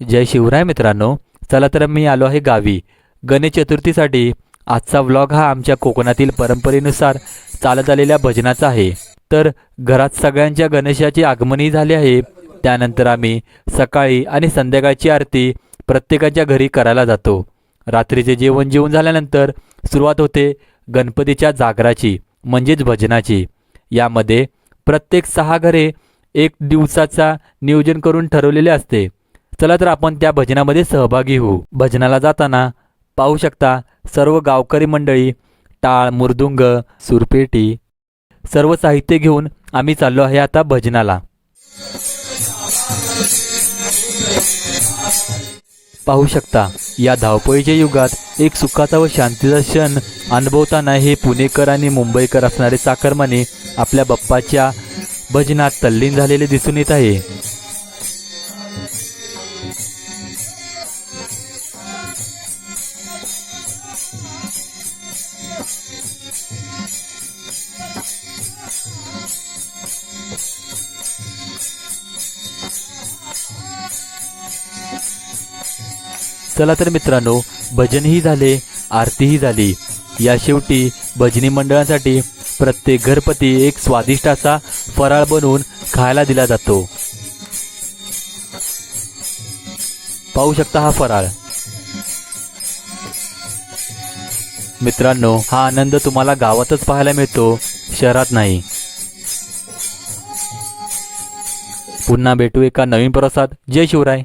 जय शिवराय मित्रांनो चला तर मी आलो आहे गावी. गणेश चतुर्थीसाठी आजचा व्लॉग हा आमच्या कोकणातील परंपरेनुसार चालत आलेल्या भजनाचा आहे. तर घरात सगळ्यांच्या गणेशाची आगमनही झाली आहे. त्यानंतर आम्ही सकाळी आणि संध्याकाळची आरती प्रत्येकाच्या घरी करायला जातो. रात्रीचे जेवण जेवून झाल्यानंतर सुरुवात होते गणपतीच्या जागराची म्हणजेच भजनाची. यामध्ये प्रत्येक सहा घरे एक दिवसाचा नियोजन करून ठरवलेले असते. चला तर आपण त्या भजनामध्ये सहभागी होऊ. भजनाला जाताना पाहू शकता सर्व गावकरी मंडळी टाळ मुर्दुंग सुरपेटी सर्व साहित्य घेऊन आम्ही चाललो आहे आता भजनाला. पाहू शकता या धावपळीच्या युगात एक सुखाचा व शांतीचा क्षण अनुभवताना हे पुणेकर आणि मुंबईकर असणारे चाकरमाने आपल्या बाप्पाच्या भजनात तल्लीन झालेले दिसून येत आहे. चला तर मित्रांनो भजनही झाले आरतीही झाली. या शेवटी भजनी मंडळांसाठी प्रत्येक घरपती एक स्वादिष्ट असा फराळ बनवून खायला दिला जातो. पाहू शकता हा फराळ. मित्रांनो हा आनंद तुम्हाला गावातच पाहायला मिळतो शहरात नाही. पुन्हा भेटू एका नवीन प्रसाद जय शिवराय.